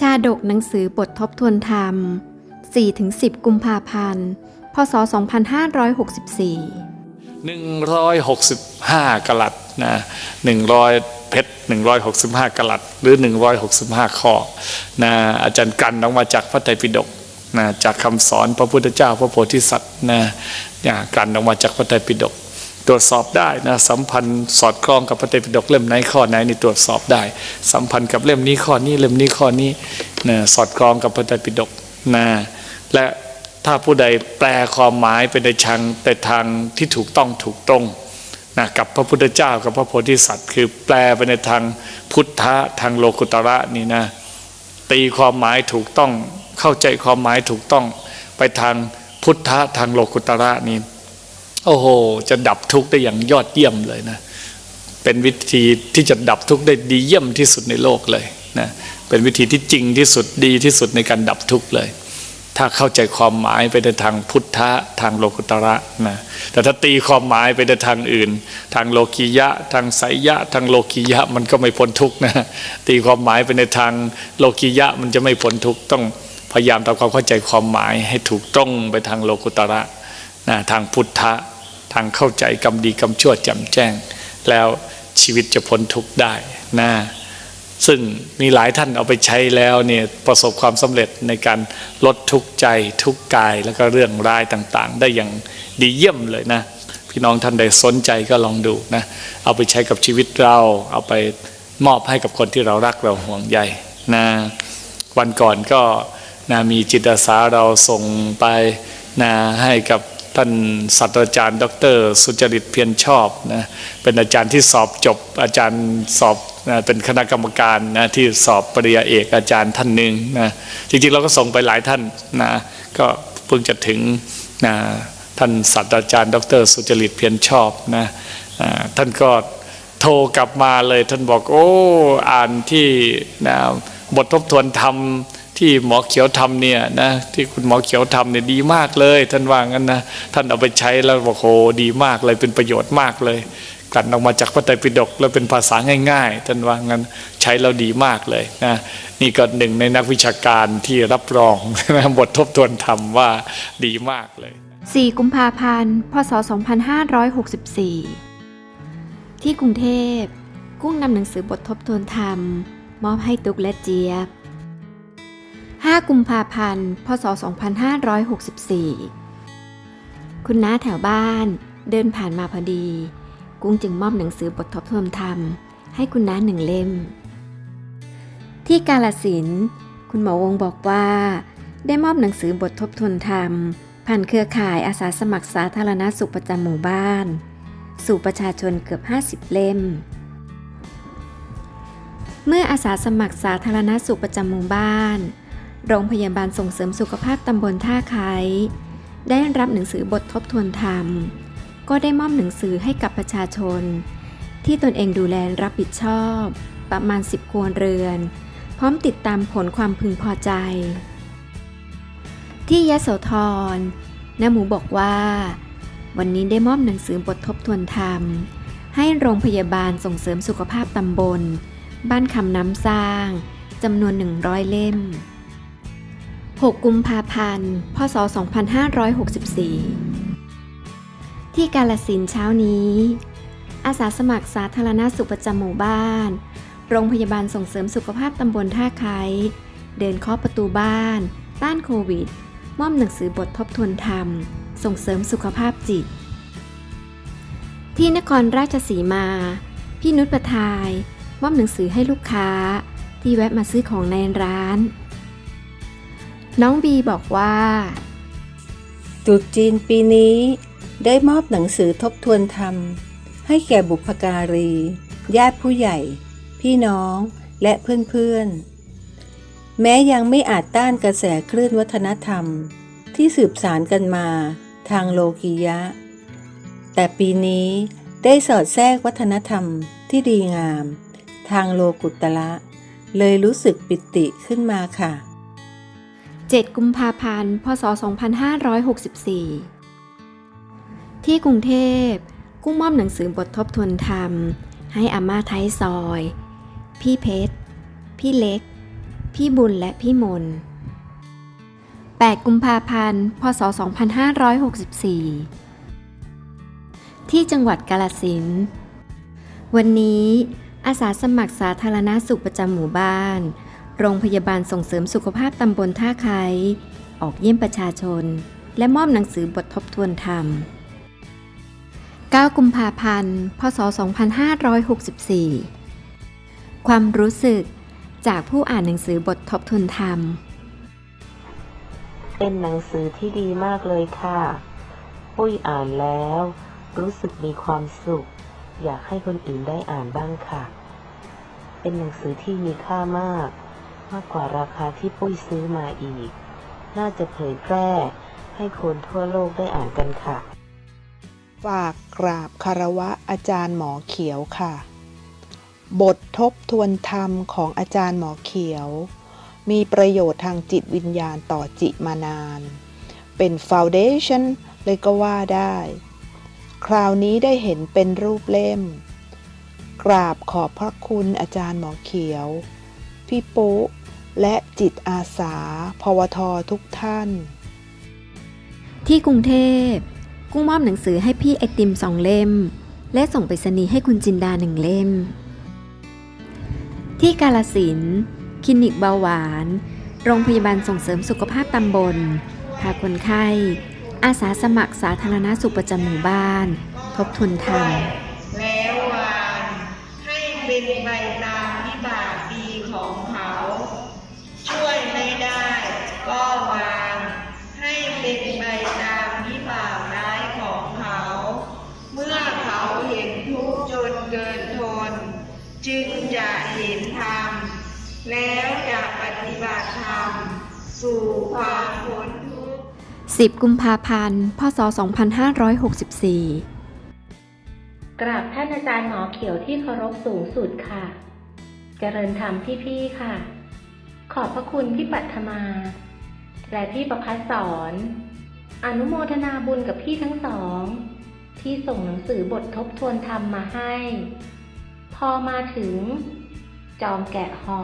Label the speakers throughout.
Speaker 1: ชาดกหนังสือบททบทวนธรรม 4-10 กุมภาพันธ์ พศ 2564
Speaker 2: 165กะลัดนะ 100 เพชร 165กะลัด หรือ 165 ข้อนะอาจารย์กันออกมาจากพระไตรปิฎกนะจากคำสอนพระพุทธเจ้าพระโพธิสัตว์นะกันออกมาจากพระไตรปิฎก ตรวจสอบได้นะสัมพันธ์สอดคล้องกับพระไตรปิฎกเล่มไหนข้อไหนนี่ตรวจสอบได้ สัมพันธ์กับเล่มนี้ข้อนี้เล่มนี้ข้อนี้นะสอดคล้องกับพระไตรปิฎกนะและถ้าผู้ใดแปลความหมายไปในทางแต่ทางที่ถูกต้องถูกตรงนะกับพระพุทธเจ้ากับพระโพธิสัตว์ คือแปลไปในทางพุทธะทางโลกุตระนี่นะตีความหมายถูกต้องเข้าใจความหมายถูกต้องไปทางพุทธะทางโลกุตระนี่ โอ้โห จะดับทุกข์ได้อย่างยอดเยี่ยมเลยนะ เป็นวิธีที่จะดับทุกข์ได้ดีเยี่ยมที่สุดในโลกเลยนะ เป็นวิธีที่จริงที่สุดดีที่สุดในการดับทุกข์เลย ถ้าเข้าใจความหมายไปในทางพุทธะทางโลกุตระนะ แต่ถ้าตีความหมายไปในทางอื่น ทางโลกียะ ทางไสยะ ทางโลกียะมันก็ไม่พ้นทุกข์นะ ตีความหมายไปในทางโลกียะมันจะไม่พ้นทุกข์ต้องพยายามทำความเข้าใจความหมายให้ถูกต้องไปทางโลกุตระนะทางพุทธะ ทางเข้าใจกรรมดีกรรมชั่วแจ่มแจ้ง แล้วชีวิตจะพ้นทุกข์ได้นะซึ่งมีหลายท่านเอาไปใช้แล้วเนี่ยประสบความสำเร็จในการลดทุกข์ใจทุกข์กายแล้วก็เรื่องร้ายต่างๆ ได้อย่างดีเยี่ยมเลยนะ พี่น้องท่านใดสนใจก็ลองดูนะ เอาไปใช้กับชีวิตเรา เอาไปมอบให้กับคนที่เรารักเราห่วงใยนะวันก่อนก็นะมีจิตอาสาเราส่งไปนะให้กับ ท่านศาสตราจารย์ ดร สุจริตเพียรชอบนะเป็นอาจารย์ที่สอบจบอาจารย์สอบนะเป็นคณะกรรมการนะที่สอบปริญญาเอกอาจารย์ท่านหนึ่งนะจริงๆเราก็ส่งไปหลายท่านนะก็เพิ่งจะถึงนะท่านศาสตราจารย์ ดร สุจริตเพียรชอบนะท่านก็โทรกลับมาเลยท่านบอกโอ้อ่านที่นะบททบทวนธรรม ที่หมอเขียวทำเนี่ยนะที่คุณหมอเขียวทำเนี่ยดีมากเลย ท่านว่างั้นนะท่านเอาไปใช้แล้วบอกโหดีมากเลยเป็นประโยชน์มากเลยกลั่นออกมาจากพระไตรปิฎกแล้วเป็นภาษาง่าย ๆ ท่านว่างั้นใช้แล้วดีมากเลยนะนี่ก็หนึ่งในนักวิชาการที่รับรองนะบททบทวนธรรมว่าดีมากเลย
Speaker 1: 4 กุมภาพันธ์พศ 2564 ที่กรุงเทพกุ้งนำหนังสือบททบทวนธรรม มอบให้ตุกและเจี๊ยบ 5 กุมภาพันธ์ พศ 2564 คุณน้าแถวบ้านเดินผ่านมาพอดี กุ้งจึงมอบหนังสือบททบทวนธรรม ให้คุณน้าหนึ่งเล่ม ที่กาลสิน คุณหมอวงบอกว่า ได้มอบหนังสือบททบทวนธรรม ผ่านเครือข่ายอาสาสมัครสาธารณสุขประจำหมู่บ้าน สู่ประชาชนเกือบ 50 เล่มเมื่ออาสาสมัครสาธารณสุขประจำหมู่บ้าน โรงพยาบาลส่งเสริมสุขภาพตำบลท่าไคร้ได้รับหนังสือบททบทวนธรรม ก็ได้มอบหนังสือให้กับประชาชน ที่ตนเองดูแลรับผิดชอบ ประมาณ 10ครัวเรือน พร้อมติดตามผลความพึงพอใจ ที่ยะโสธรน้าหมูบอกว่า วันนี้ได้มอบหนังสือบททบทวนธรรม ให้โรงพยาบาลส่งเสริมสุขภาพตำบล บ้านคำน้ำสร้างจำนวน 100 เล่ม 6 กุมภาพันธ์ พศ 2564 ที่กาลสินเช้านี้ อาสาสมัครสาธารณสุขประจำหมู่บ้าน โรงพยาบาลส่งเสริมสุขภาพตำบลท่าไคร้เดินเคาะประตูบ้าน ต้านโควิด มอบหนังสือบททบทวนธรรม ส่งเสริมสุขภาพจิต ที่นครราชสีมา พี่นุชประทาย มอบหนังสือให้ลูกค้า ที่แวะมาซื้อของในร้าน น้องบีบอกว่า
Speaker 3: ตรุษจีนปีนี้ได้มอบหนังสือทบทวนธรรม ให้แก่บุพการี ญาติผู้ใหญ่ พี่น้องและเพื่อนๆ แม้ยังไม่อาจต้านกระแสคลื่นวัฒนธรรม ที่สืบสารกันมาทางโลกียะ แต่ปีนี้ได้สอดแทรกวัฒนธรรมที่ดีงาม ทางโลกุตละ เลยรู้สึกปิติขึ้นมาค่ะ
Speaker 1: 7 กุมภาพันธ์ พศ 2564 ที่กรุงเทพ กุ้งมอบหนังสือบททบทวนธรรม ให้อาม่าไทยซอย พี่เพชร พี่เล็ก พี่บุญและพี่มน 8 กุมภาพันธ์ พศ 2564 ที่จังหวัดกาลสิน วันนี้อาสาสมัครสาธารณาสุขประจำหมู่บ้าน โรงพยาบาลส่งเสริมสุขภาพตำบลท่าไคออกเยี่ยมประชาชน และมอบหนังสือบททบทวนธรรม 9 กุมภาพันธ์ พศ 2564 ความรู้สึกจากผู้อ่านหนังสือบททบทวนธรรม
Speaker 4: เป็นหนังสือที่ดีมากเลยค่ะ ปุ้ยอ่านแล้ว รู้สึกมีความสุข อยากให้คนอื่นได้อ่านบ้างค่ะ เป็นหนังสือที่มีค่ามาก มากกว่าราคาที่ปุ้ยซื้อมาอีก น่าจะเผยแพร่ให้คนทั่วโลกได้อ่านกันค่ะ
Speaker 5: ฝากกราบคารวะอาจารย์หมอเขียวค่ะ บททบทวนธรรมของอาจารย์หมอเขียว มีประโยชน์ทางจิตวิญญาณต่อจิมานาน เป็นฟาวเดชันเลยก็ว่าได้ คราวนี้ได้เห็นเป็นรูปเล่ม กราบขอบพระคุณอาจารย์หมอเขียว พี่ปุ๊ และจิตอาสา พวททุกท่าน
Speaker 1: ที่กรุงเทพ กุ้งมอบหนังสือให้พี่ไอติมสองเล่ม และส่งไปรษณีย์ให้คุณจินดาหนึ่งเล่ม ที่กาลสินธุ์คลินิกเบาหวาน โรงพยาบาลส่งเสริมสุขภาพตำบล พาคนไข้ อาสาสมัครสาธารณสุขประจำหมู่บ้าน ทบทวนธรรม
Speaker 6: แล้ววางให้เป็นไปตามวิบา เกินทน จึงจะเห็นธรรม แล้วจะปฏิบัติธรรม สู่ความพ้นทุกข์
Speaker 1: 10 กุมภาพันธ์ พศ 2564
Speaker 7: กราบท่านอาจารย์หมอเขียวที่เคารพสูงสุดค่ะ เจริญธรรมพี่ๆค่ะ ขอบพระคุณพี่ปัทมา และพี่ประพัฒสอนอนุโมทนาบุญกับพี่ทั้งสอง ที่ส่งหนังสือบททบทวนธรรมมาให้ พอมาถึง จอมแกะห่อ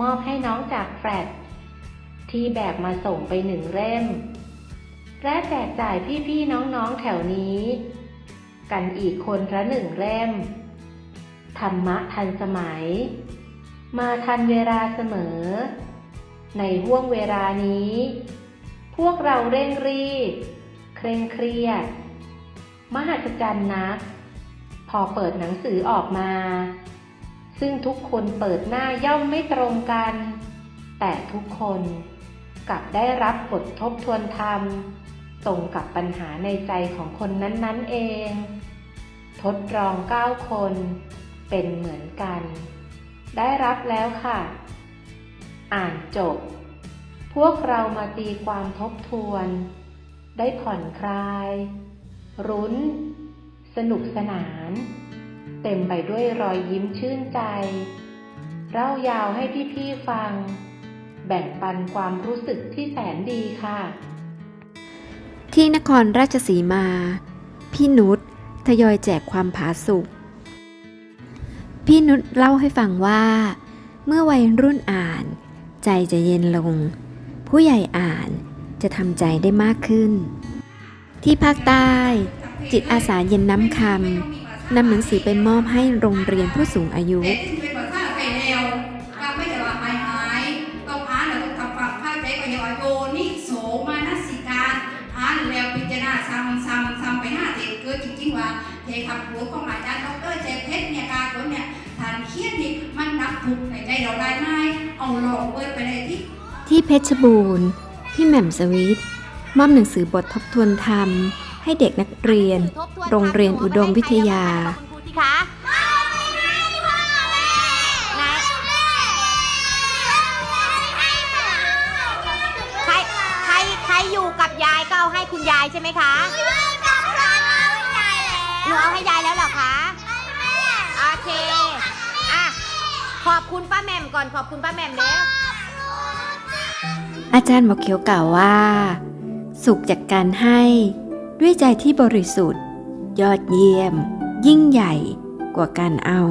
Speaker 7: มอบให้น้องจากแฟลตที่แบกมาส่งไปหนึ่งเล่ม และแจกจ่ายพี่ๆน้องๆแถวนี้ กันอีกคนละหนึ่งเล่ม ธรรมะทันสมัย มาทันเวลาเสมอ ในห่วงเวลานี้ พวกเราเร่งรีบ เคร่งเครียด มหัศจรรย์นัก พอเปิดหนังสือออกมา ซึ่งทุกคนเปิดหน้าย่อมไม่ตรงกัน แต่ทุกคนกลับได้รับบททบทวนธรรม ตรงกับปัญหาในใจของคนนั้นๆเอง ทดลองเก้าคน เป็นเหมือนกัน ได้รับแล้วค่ะ อ่านจบ พวกเรามาตีความทบทวน ได้ผ่อนคลาย รุ้น สนุกสนาน เต็มไปด้วยรอยยิ้มชื่นใจ เล่ายาวให้พี่ๆฟัง แบ่งปันความรู้สึกที่แสนดีค่ะ
Speaker 1: ที่นครราชสีมา พี่นุชทยอยแจกความผาสุกพี่นุชเล่าให้ฟังว่า เมื่อวัยรุ่นอ่าน ใจจะเย็นลง ผู้ใหญ่อ่านจะทำใจได้มากขึ้น ที่ภาคใต้ จิตอาสาเย็นน้ำคำนำหนังสือไปมอบให้โรงเรียนผู้สูงอายุ
Speaker 8: เที่เป็นภาษาไทยแนวว่าไม่ไหายหายต้องอ่านแล้วต้องทำความเข้าใจก็ย่าว่าโยนิโสมนัสิการอ่านแล้วพิจารณาซำซำซำไปห้าเด็กเกิดจริงๆว่าเทำพูดของอาจารย์ดรเจเพชรเนี่ยการตัวเนี่ยทานเขียนนี่มันนับถูกในใจเราได้ไหมเอาลองเปิดไปเลยที่
Speaker 1: ที่เพชรบูรณ์พี่แหม่มสวิท มอบหนังสือบททบทวนธรรม ให้เด็กนักเรียน โรงเรียนอุดมวิทยา
Speaker 9: คุณครูที่คะไหนใครใครใครอยู่กับยายก็เอาให้คุณยายใช่ไหมคะหนูเอาให้ยายแล้วเหรอคะโอเคอะขอบคุณป้าแหม่มก่อนขอบคุณป้าแหม่มเด้อ
Speaker 1: อาจารย์หมอเขียวกล่าวว่า สุขจากการให้ ด้วยใจที่บริสุทธิ์ ยอดเยี่ยม ยิ่งใหญ่กว่าการเอา